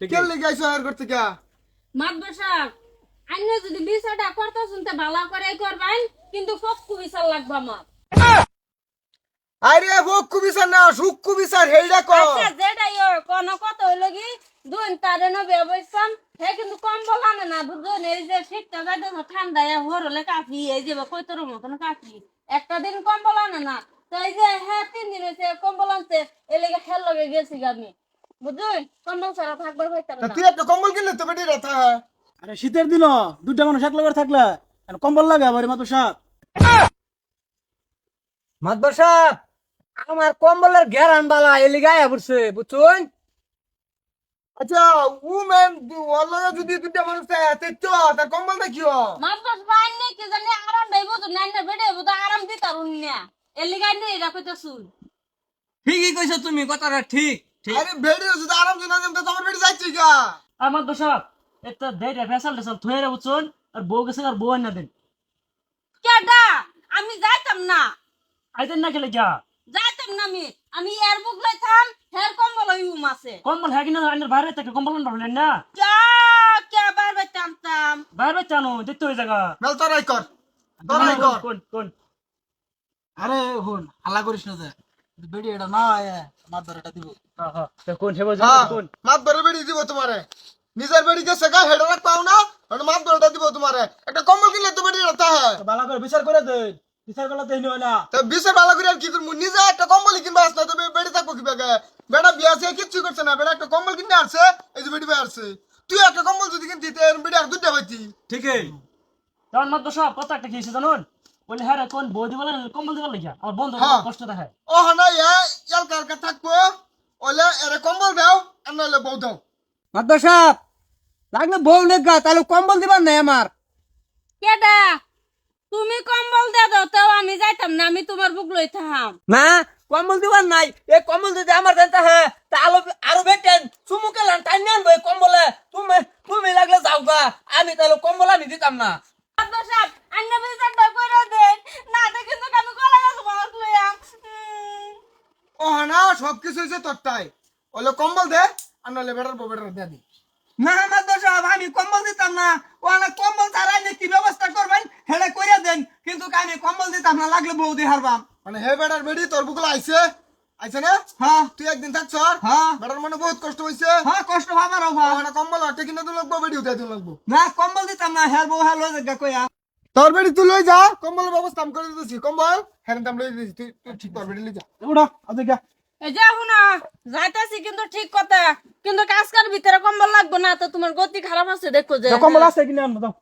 কেন লেগে আইছো আর করতে কা মাদ্রাসা আইনে যদি বিচারটা করতে শুনতে ভালো করে করবেন কিন্তু ফক্কু বিচার লাগবে আমার। আরে ভক্কু বিচার না সুক্কু বিচার হেইডা কর। আচ্ছা যেটাই হোক কোন কত হইল কি দুই তারে নবে বইছাম হে কিন্তু কম বলানে না বুঝুন এই যে শীতটা ঠান্ডা হর হলে কাঁপি এই যে কইতর মতন কাঁপি একটা দিন কম বলানে না তো এই যে হ্যাঁ তিন দিন হয়েছে কম বলানছে এ লেগে খেল লগে গেছি আমি। বুঝুন কম্বল ছাড়া থাকবার হইতার না। তুই একটা কম্বল কিনলে তো বেটি রাতা আরে শীতের দিন দুটা মানুষ এক লগে থাকলে কম্বল লাগে আবার মাত্র সাপ মাতবর সাহেব আমার কম্বলের ঘেরান বালা এলি গায়ে পড়ছে বুঝছুন? আচ্ছা উমেন যদি দুটা মানুষ থাকে তো তার কম্বল দেখিও নে কি জানি আরাম দেবো তো নাই না বেড়ে তো আরাম দিতারুন না। এ লেগে নে এটা কইতে শুন ঠিকই কইছো তুমি কথাটা ঠিক। আরে বেডি যদি আরাম জানা জানতে তোমার বেডি যাচ্ছে গা। আমার তো সাপ একটা দেড় ফেসাল টেসাল থুয়ে বুঝছুন আর বউ গেছে আর বউ না দিন। কেডা? আমি যাইতাম না। আইতেন না খেলে যা যাইতাম না আমি। আমি এর বুক লাইতাম হের কম্বল ইউম আছে। কম্বল হ্যাঁ কিনা আইনের বাইরে থেকে কম্বল পাবেন না? যা কে বার বাইতাম বাইরে চানো দেখতে ওই জায়গা মেল তোরাই কর তোরাই কর। কোন কোন? আরে হন হাল্লা করিস না যে। বেডি এটা না মার ধরে এটা দিব তো কোন সেবা হ্যাঁ কোন মাত ধরে বেডি দিব তোমারে নিজের বেডি গেছে গা হেডা রাখ পাও না আর মাত ধরেটা দিব তোমারে একটা কম্বল কিনলে তো বেডি রাতা হয় তো ভালো করে বিচার করে দে বিচার করলে তো হয় না তা বিশে ভালো করে আর কি করব নিজে একটা কম্বল কিনবা আসলে তো বেডি থাকব কি বেগে বেটা বিয়া আছে কিচ্ছু করছে না বেটা একটা কম্বল কিনে আসছে এই যে বেডি ভাই আসছে তুই একটা কম্বল যদি কিনতি বেডি আর দুটা পাইতি ঠিকই তখন মাত্র সব একটা খেয়েছে জানুন বলে হ্যাঁ কোন বউ দিবার কম্বল দিবার লাগিয়া আমার বন্ধু হ্যাঁ। কষ্ট দেখায়। ও হানা ইয়া এলকা থাকব। ওলে এরে কম্বল দাও আর নইলে বউ দাও। মাতবর সাহেব লাগলে বউ লেগা তাহলে কম্বল দিবার নাই আমার। কেডা? তুমি কম্বল দে দাও তাও আমি যাইতাম না আমি তোমার বুক লইতাম না কম্বল দিবার নাই। এই কম্বল যদি আমার জানতে হ্যাঁ তাহলে আরও বেটেন। চুমুকে লান টাইন আনব এই কম্বলে। তুমি তুমি লাগলে যাও গা। আমি তাহলে কম্বল আমি দিতাম না। মাদ্রাসা আন্না বিচারটা কইরা দেন। না তো কিন্তু আমি গলা গাছ মাছ লইয়াম ও হানা সব কিছু তোরটাই ওলে কম্বল দে আর নইলে বেটার বেটার দে দি। না মাতবর সাহেব আমি কম্বল দিতাম না। ওখানে কম্বল ছাড়া কি ব্যবস্থা করবেন? হেলে করে দেন। কিন্তু আমি কম্বল দিতাম না লাগলে বউ দিয়ে হারবাম। মানে হে বেটার বেডি তোর বুকলা আইছে? আইছে না? হ্যাঁ। তুই একদিন থাকছ হ্যাঁ। বেটার মনে বহুত কষ্ট হইছে। হ্যাঁ কষ্ট হবার অভাব। ওখানে কম্বল হাতে কিনে তো লাগবো বেডি উঠাই তো লাগবো। না কম্বল দিতাম না জায়গা কইয়া। তোর বেডি তুই লই যা কম্বল ব্যবস্থা আমি করে দিতেছি। কম্বল হ্যাঁ দাম লই দিতেছি। তুই তুই ঠিক তোর বেডি লই যা। উঠা আজকে গা এই যে শুনো যাইতাছি কিন্তু ঠিক কথা। কিন্তু কাজকার ভিতরে কম্বল লাগবে না তো তোমার গতি খারাপ আছে দেখো যে। কম্বল আছে কিনা আনব দাও।